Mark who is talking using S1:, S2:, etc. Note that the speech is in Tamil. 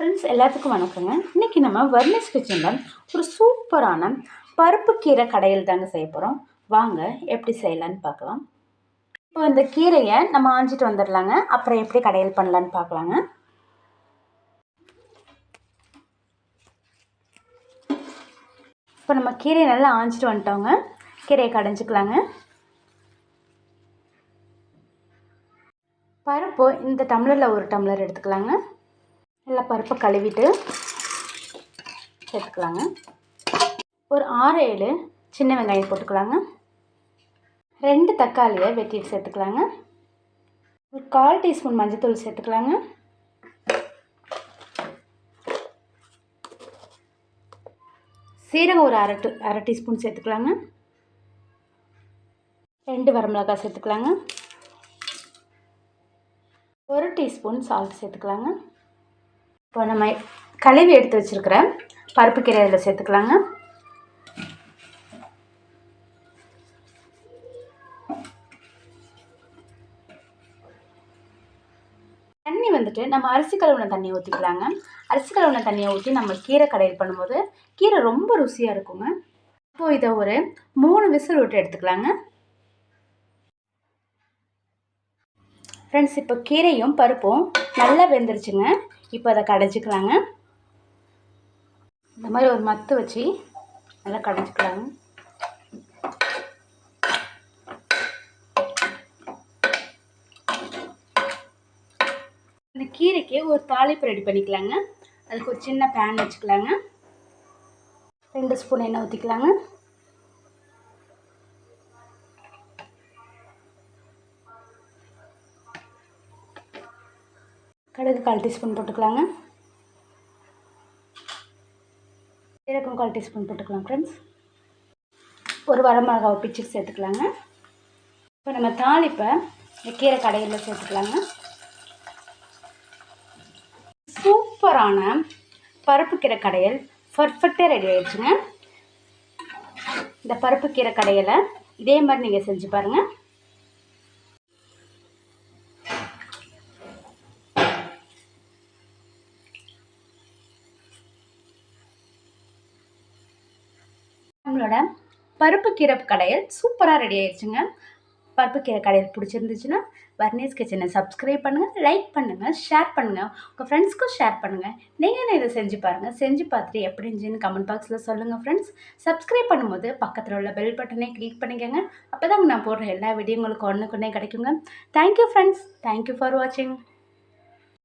S1: ஃப்ரெண்ட்ஸ் எல்லாத்துக்கும் வணக்கங்க. இன்றைக்கி நம்ம வர்னிஸ் கிச்சனில் ஒரு சூப்பரான பருப்பு கீரை கடையில் தாங்க செய்ய போகிறோம் வாங்க எப்படி செய்யலான்னு பார்க்கலாம். இப்போ இந்த கீரையை நம்ம ஆஞ்சிட்டு வந்துடலாங்க. அப்புறம் எப்படி கடையில் பண்ணலான்னு பார்க்கலாங்க. இப்போ நம்ம கீரையை நல்லா ஆஞ்சிட்டு வந்துட்டோங்க. கீரையை கடைஞ்சிக்கலாங்க. பருப்பு இந்த டம்ளரில் ஒரு டம்ளர் எடுத்துக்கலாங்க. நல்லா பருப்பை கழுவிட்டு சேர்த்துக்கலாங்க. ஒரு ஆறு ஏழு சின்ன வெங்காயம் போட்டுக்கலாங்க. ரெண்டு தக்காளியை வெட்டிட்டு சேர்த்துக்கலாங்க. ஒரு கால் டீஸ்பூன் மஞ்சள்தூள் சேர்த்துக்கலாங்க. சீரகம் ஒரு அரை டூ அரை டீஸ்பூன் சேர்த்துக்கலாங்க. ரெண்டு வரமிளகாய் சேர்த்துக்கலாங்க. ஒரு டீஸ்பூன் சால்ட் சேர்த்துக்கலாங்க. இப்போ நம்ம கழுவி எடுத்து வச்சுருக்கிற பருப்பு கீரை இதில் சேர்த்துக்கலாங்க. தண்ணி வந்துட்டு நம்ம அரிசி கழுவுன தண்ணியை ஊற்றிக்கலாங்க அரிசி கழுவுன தண்ணியை ஊற்றி நம்ம கீரை கடையில் பண்ணும்போது கீரை ரொம்ப ருசியாக இருக்குங்க. இப்போது இதை ஒரு மூணு விசில் விட்டு எடுத்துக்கலாங்க. ஃப்ரெண்ட்ஸ் இப்போ கீரையும் பருப்பும் நல்லா வெந்துருச்சுங்க. இப்போ அதை கடைஞ்சிக்கலாங்க. இந்த மாதிரி ஒரு மத்து வச்சு நல்லா கடைஞ்சிக்கலாங்க. இந்த கீரைக்கு ஒரு தாளிப்பு ரெடி பண்ணிக்கலாங்க. அதுக்கு ஒரு சின்ன பேன் வச்சுக்கலாங்க. ரெண்டு ஸ்பூன் எண்ணெய் ஊற்றிக்கலாங்க கடுகு கால் டீஸ்பூன் போட்டுக்கலாங்க. சீரகம் கால் டீஸ்பூன் போட்டுக்கலாம் ஃப்ரெண்ட்ஸ் ஒரு வரமிளகாவை பிச்சு சேர்த்துக்கலாங்க. இப்போ நம்ம தாளிப்பை இந்த கீரை கடையில் சேர்த்துக்கலாங்க. சூப்பரான பருப்பு கீரை கடையல் பர்ஃபெக்டாக ரெடி ஆகிடுச்சுங்க இந்த பருப்பு கீரை கடையில் இதே மாதிரி நீங்கள் செஞ்சு பாருங்கள் நம்மளோட பருப்பு கீரை கடையில் சூப்பராக ரெடி ஆயிடுச்சுங்க. பருப்பு கீரை கடையில் பிடிச்சிருந்துச்சுன்னா வர்ணேஸ் கிச்சனை சப்ஸ்கிரைப் பண்ணுங்கள் லைக் பண்ணுங்கள் ஷேர் பண்ணுங்கள் உங்கள் ஃப்ரெண்ட்ஸ்க்கும் ஷேர் பண்ணுங்கள் நீங்கள் இதை செஞ்சு பாருங்கள் செஞ்சு பார்த்துட்டு எப்படி இருந்துச்சுன்னு கமெண்ட் பாக்ஸில் சொல்லுங்கள் ஃப்ரெண்ட்ஸ் சப்ஸ்கிரைப் பண்ணும்போது பக்கத்தில் உள்ள பெல் பட்டனை கிளிக் பண்ணிக்கோங்க. அப்போ தான் நான் போடுற எல்லா வீடியோ உங்களுக்கு ஒன்றுக்குன்னே கிடைக்குங்க. தேங்க்யூ ஃப்ரெண்ட்ஸ் தேங்க்யூ ஃபார் வாட்சிங்